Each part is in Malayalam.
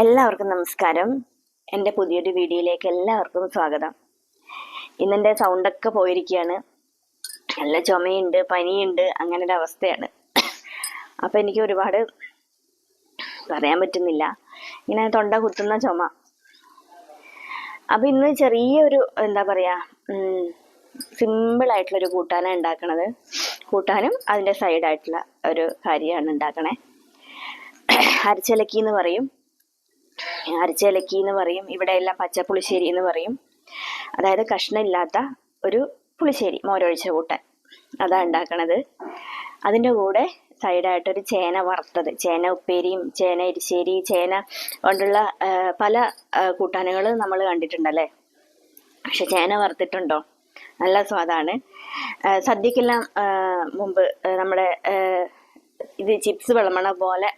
എല്ലാവർക്കും നമസ്കാരം. എന്റെ പുതിയൊരു വീഡിയോയിലേക്ക് എല്ലാവർക്കും സ്വാഗതം. ഇന്നെന്റെ സൗണ്ടൊക്കെ പോയിരിക്കുകയാണ്. നല്ല ചുമയുണ്ട് പനിയുണ്ട് അങ്ങനെ ഒരു അവസ്ഥയാണ്. അപ്പം എനിക്ക് ഒരുപാട് പറയാൻ പറ്റുന്നില്ല. ഇങ്ങനെ തൊണ്ട കുത്തുന്ന ചുമ. അപ്പം ഇന്ന് ചെറിയൊരു എന്താ പറയുക സിമ്പിളായിട്ടുള്ളൊരു കൂട്ടാനാണ് ഉണ്ടാക്കണത്. കൂട്ടാനും അതിന്റെ സൈഡായിട്ടുള്ള ഒരു കാര്യമാണ് ഉണ്ടാക്കണേ. അരച്ചിലക്കി എന്ന് പറയും. അരച്ചിലക്കി എന്ന് പറയും ഇവിടെ എല്ലാം പച്ചപ്പുളിശ്ശേരി എന്ന് പറയും. അതായത് കഷ്ണമില്ലാത്ത ഒരു പുളിശ്ശേരി മോരൊഴിച്ച കൂട്ടാൻ. അതാണ് ഉണ്ടാക്കണത്. അതിന്റെ കൂടെ സൈഡായിട്ടൊരു ചേന വറുത്തത്. ചേന ഉപ്പേരിയും ചേന എരിശ്ശേരി ചേന കൊണ്ടുള്ള പല കൂട്ടാനുകൾ നമ്മൾ കണ്ടിട്ടുണ്ടല്ലേ? പക്ഷെ ചേന വറുത്തിട്ടുണ്ടോ? നല്ല സ്വാദാണ്. സദ്യക്കെല്ലാം മുമ്പ് നമ്മുടെ ഇത് ചിപ്സ് വിളമ്പണ പോലെ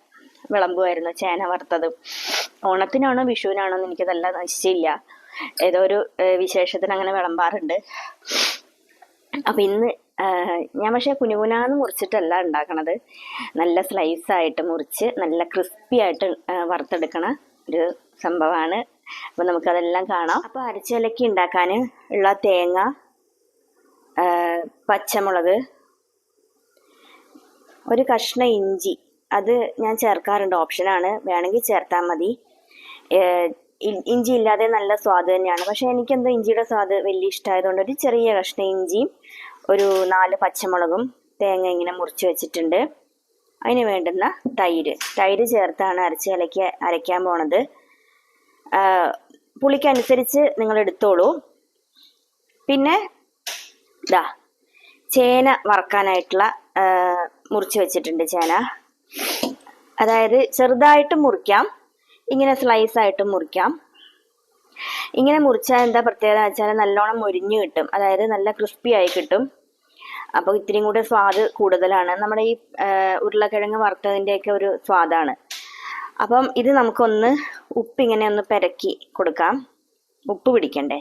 വിളമ്പുമായിരുന്നു ചേന വറുത്തത്. ഓണത്തിനാണോ വിഷുവിനാണോ എന്ന് എനിക്കതല്ല നിശ്ചയില്ല ഏതോ ഒരു വിശേഷത്തിന് അങ്ങനെ വിളമ്പാറുണ്ട്. അപ്പൊ ഇന്ന് ഞാൻ പക്ഷെ കുനുകുനാന്ന് മുറിച്ചിട്ടല്ല ഉണ്ടാക്കണത്. നല്ല സ്ലൈസ് ആയിട്ട് മുറിച്ച് നല്ല ക്രിസ്പി ആയിട്ട് വറുത്തെടുക്കണ ഒരു സംഭവമാണ്. അപ്പൊ നമുക്കതെല്ലാം കാണാം. അപ്പോൾ അരച്ചിലക്കി ഉണ്ടാക്കാൻ ഉള്ള തേങ്ങ പച്ചമുളക് ഒരു കഷ്ണ ഇഞ്ചി അത് ഞാൻ ചേർക്കാറുണ്ട്. ഓപ്ഷനാണ് വേണമെങ്കിൽ ചേർത്താൽ മതി. ഇഞ്ചി ഇല്ലാതെ നല്ല സ്വാദ് തന്നെയാണ്. പക്ഷേ എനിക്കെന്തോ ഇഞ്ചിയുടെ സ്വാദ് വലിയ ഇഷ്ടമായതുകൊണ്ട് ഒരു ചെറിയ കഷ്ണ ഇഞ്ചിയും ഒരു നാല് പച്ചമുളകും തേങ്ങ ഇങ്ങനെ മുറിച്ച് വെച്ചിട്ടുണ്ട്. അതിന് വേണ്ടുന്ന തൈര്. തൈര് ചേർത്താണ് അരച്ച് ഇലക്കി അരയ്ക്കാൻ പോണത്. പുളിക്കനുസരിച്ച് നിങ്ങൾ എടുത്തോളൂ. പിന്നെ ഇതാ ചേന വറക്കാനായിട്ടുള്ള മുറിച്ച് വെച്ചിട്ടുണ്ട് ചേന. അതായത് ചെറുതായിട്ട് മുറിക്കാം. ഇങ്ങനെ സ്ലൈസ് ആയിട്ട് മുറിക്കാം. ഇങ്ങനെ മുറിച്ചാൽ എന്താ പ്രത്യേകത വെച്ചാൽ നല്ലോണം മൊരിഞ്ഞ് കിട്ടും. അതായത് നല്ല ക്രിസ്പി ആയി കിട്ടും. അപ്പോൾ ഇത്തിരിയും കൂടെ സ്വാദ് കൂടുതലാണ്. നമ്മുടെ ഈ ഉരുളക്കിഴങ്ങ് വറുത്തതിന്റെയൊക്കെ ഒരു സ്വാദാണ്. അപ്പം ഇത് നമുക്കൊന്ന് ഉപ്പ് ഇങ്ങനെ ഒന്ന് പെരക്കി കൊടുക്കാം. ഉപ്പ് പിടിക്കണ്ടേ?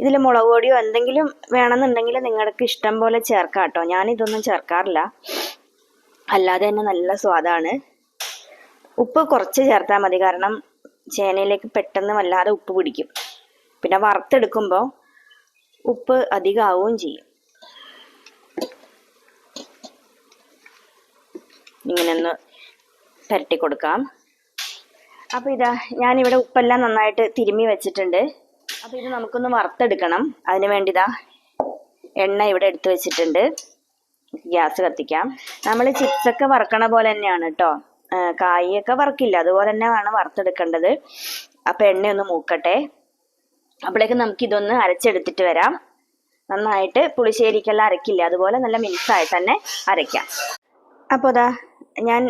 ഇതിൽ മുളക് പൊടിയോ എന്തെങ്കിലും വേണമെന്നുണ്ടെങ്കിൽ നിങ്ങൾക്ക് ഇഷ്ടം പോലെ ചേർക്കാം കേട്ടോ. ഞാനിതൊന്നും ചേർക്കാറില്ല. അല്ലാതെ തന്നെ നല്ല സ്വാദാണ്. ഉപ്പ് കുറച്ച് ചേർത്താൽ മതി. കാരണം ചേനയിലേക്ക് പെട്ടെന്ന് വല്ലാതെ ഉപ്പ് പിടിക്കും. പിന്നെ വറുത്തെടുക്കുമ്പോൾ ഉപ്പ് അധികമാവുകയും ചെയ്യും. ഇങ്ങനെ ഒന്ന് പുരട്ടി കൊടുക്കാം. അപ്പോൾ ഇതാ ഞാനിവിടെ ഉപ്പെല്ലാം നന്നായിട്ട് തിരുമ്മി വെച്ചിട്ടുണ്ട്. അപ്പോൾ ഇത് നമുക്കൊന്ന് വറുത്തെടുക്കണം. അതിന് വേണ്ടിതാ എണ്ണ ഇവിടെ എടുത്തു വെച്ചിട്ടുണ്ട്. ഗ്യാസ് കത്തിക്കാം. നമ്മൾ ചിപ്സൊക്കെ വറക്കണ പോലെ തന്നെയാണ് കേട്ടോ കായൊക്കെ വറക്കില്ല അതുപോലെ തന്നെ തന്നെയാണ് വറുത്തെടുക്കേണ്ടത്. അപ്പോൾ എണ്ണ ഒന്ന് മൂക്കട്ടെ. അപ്പോഴേക്ക് നമുക്ക് ഇതൊന്ന് അരച്ചെടുത്തിട്ട് വരാം. നന്നായിട്ട് പുളിശ്ശേരിക്കെല്ലാം അരക്കില്ല? അതുപോലെ നല്ല മിക്സായിട്ട് തന്നെ അരയ്ക്കാം. അപ്പോൾ അതാ ഞാൻ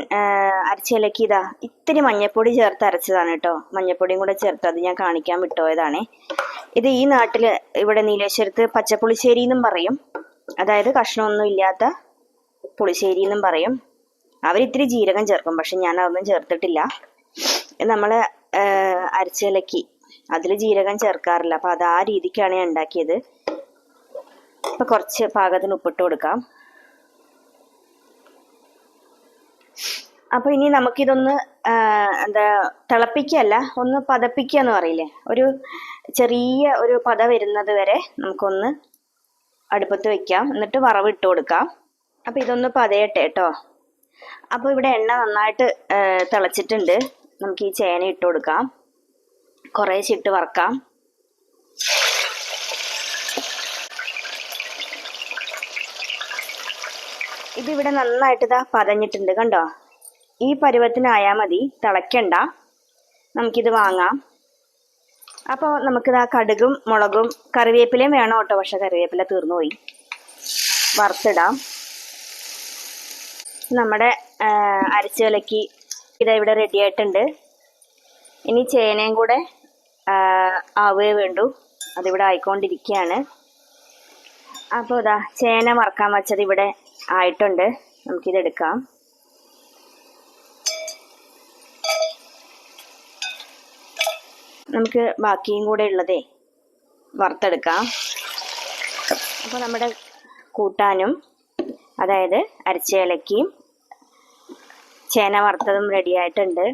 അരച്ചിലക്ക് ഇതാ ഇത്തിരി മഞ്ഞപ്പൊടി ചേർത്ത് അരച്ചതാണ് കേട്ടോ. മഞ്ഞപ്പൊടിയും കൂടെ ചേർത്ത് അത് ഞാൻ കാണിക്കാൻ വിട്ടുപോയതാണേ. ഇത് ഈ നാട്ടിൽ ഇവിടെ നീലേശ്വരത്ത് പച്ചപ്പുളിശ്ശേരി എന്നും പറയും. അതായത് കഷ്ണമൊന്നും ഇല്ലാത്ത പുളിശ്ശേരി എന്നും പറയും. അവരിത്തിരി ജീരകം ചേർക്കും പക്ഷെ ഞാൻ അതൊന്നും ചേർത്തിട്ടില്ല നമ്മൾ അരച്ചിലക്കി. അതിൽ ജീരകം ചേർക്കാറില്ല. അപ്പോൾ അത് ആ രീതിക്കാണ് ഞാൻ ഉണ്ടാക്കിയത്. ഇപ്പം കുറച്ച് പാകത്തിന് ഉപ്പിട്ട് കൊടുക്കാം. അപ്പൊ ഇനി നമുക്കിതൊന്ന് എന്താ തിളപ്പിക്കല്ല ഒന്ന് പതപ്പിക്കുക എന്ന് പറയില്ലേ? ഒരു ചെറിയ ഒരു പത വരുന്നത് വരെ നമുക്കൊന്ന് അടുപ്പത്ത് വെക്കാം. എന്നിട്ട് വറവിട്ട് കൊടുക്കാം. അപ്പൊ ഇതൊന്ന് പതയട്ടെ കേട്ടോ. അപ്പൊ ഇവിടെ എണ്ണ നന്നായിട്ട് തിളച്ചിട്ടുണ്ട്. നമുക്ക് ഈ ചേന ഇട്ട് കൊടുക്കാം. കുറേശ്ശെ ഇട്ട് വറക്കാം. ഇതിവിടെ നന്നായിട്ട് ഇതാ പതഞ്ഞിട്ടുണ്ട് കണ്ടോ? ഈ പരുവത്തിനായാൽ മതി തിളയ്ക്കണ്ട. നമുക്കിത് വാങ്ങാം. അപ്പോൾ നമുക്കിതാ കടുകും മുളകും കറിവേപ്പിലയും വേണം കേട്ടോ. പക്ഷെ കറിവേപ്പില തീർന്നുപോയി. വറുത്തിടാം. നമ്മുടെ അരച്ച് വിലക്കി ഇതാ ഇവിടെ റെഡി ആയിട്ടുണ്ട്. ഇനി ചേനയും കൂടെ ആവുകയേ ആവേ വേണ്ടു. അതിവിടെ ആയിക്കൊണ്ടിരിക്കുകയാണ്. അപ്പോൾ ഇതാ ചേന മറക്കാൻ വെച്ചത് ഇവിടെ ആയിട്ടുണ്ട്. നമുക്കിതെടുക്കാം നമുക്ക് ബാക്കിയും കൂടെ ഉള്ളതേ വറുത്തെടുക്കാം. അപ്പോൾ നമ്മുടെ കൂട്ടാനും അതായത് അരച്ചേലക്കയും ചേന വറുത്തതും റെഡി ആയിട്ടുണ്ട്.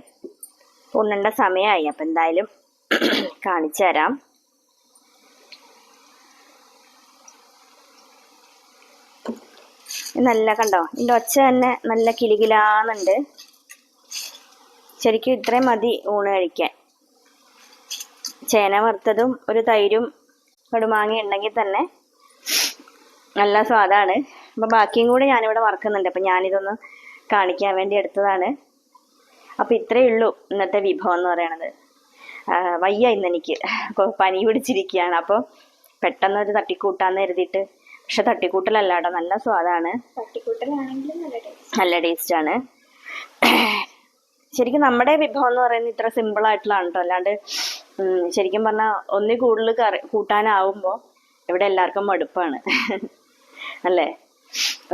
ഉണ്ണേണ്ട സമയമായി. അപ്പം എന്തായാലും കാണിച്ചു തരാം. നല്ല കണ്ടോ? ഇതിന്റെ ഒച്ച തന്നെ നല്ല കിലുകിലാന്നുണ്ട് ശരിക്കും ഇത്രയും മതി ഊണ് കഴിക്കാൻ. ചേന വറുത്തതും ഒരു തൈരും കടുമാങ്ങ ഉണ്ടെങ്കിൽ തന്നെ നല്ല സ്വാദാണ്. അപ്പം ബാക്കിയും കൂടെ ഞാനിവിടെ വറക്കുന്നുണ്ട്. അപ്പം ഞാനിതൊന്ന് കാണിക്കാൻ വേണ്ടി എടുത്തതാണ്. അപ്പം ഇത്രയേ ഉള്ളൂ ഇന്നത്തെ വിഭവം എന്ന് പറയണത്. വയ്യ ഇന്ന് എനിക്ക്. അപ്പോൾ പനി പിടിച്ചിരിക്കുകയാണ്. അപ്പോൾ പെട്ടെന്ന് ഒരു തട്ടിക്കൂട്ടാന്ന് കരുതിയിട്ട്. പക്ഷെ തട്ടിക്കൂട്ടലല്ല കേട്ടോ. നല്ല സ്വാദാണ്. നല്ല ടേസ്റ്റ് ആണ്. ടേസ്റ്റാണ് ശരിക്കും നമ്മുടെ വിഭവം എന്ന് പറയുന്നത് ഇത്ര സിമ്പിൾ ആയിട്ടുള്ളതാണ് കേട്ടോ. അല്ലാണ്ട് ശരിക്കും പറഞ്ഞാൽ ഒന്നി കൂടുതൽ കറി കൂട്ടാനാവുമ്പോൾ ഇവിടെ എല്ലാവർക്കും മടുപ്പാണ്. അല്ലേ?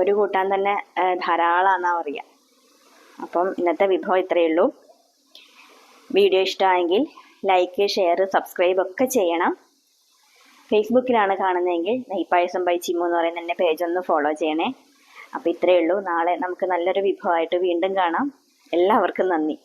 ഒരു കൂട്ടാൻ തന്നെ ധാരാളമാണെന്നാ പറയുക അപ്പം ഇന്നത്തെ വിഭവം ഇത്രയേ ഉള്ളൂ. വീഡിയോ ഇഷ്ടമായെങ്കിൽ ലൈക്ക് ഷെയർ സബ്സ്ക്രൈബ് ഒക്കെ ചെയ്യണം. ഫേസ്ബുക്കിലാണ് കാണുന്നതെങ്കിൽ നെയ്പായസം ബൈ ചിമ്മു എന്ന് പറയുന്ന എന്റെ പേജ് ഒന്ന് ഫോളോ ചെയ്യണേ. അപ്പോൾ ഇത്രയേ ഉള്ളൂ. നാളെ നമുക്ക് നല്ലൊരു വിഭവമായിട്ട് വീണ്ടും കാണാം. എല്ലാവർക്കും നന്ദി.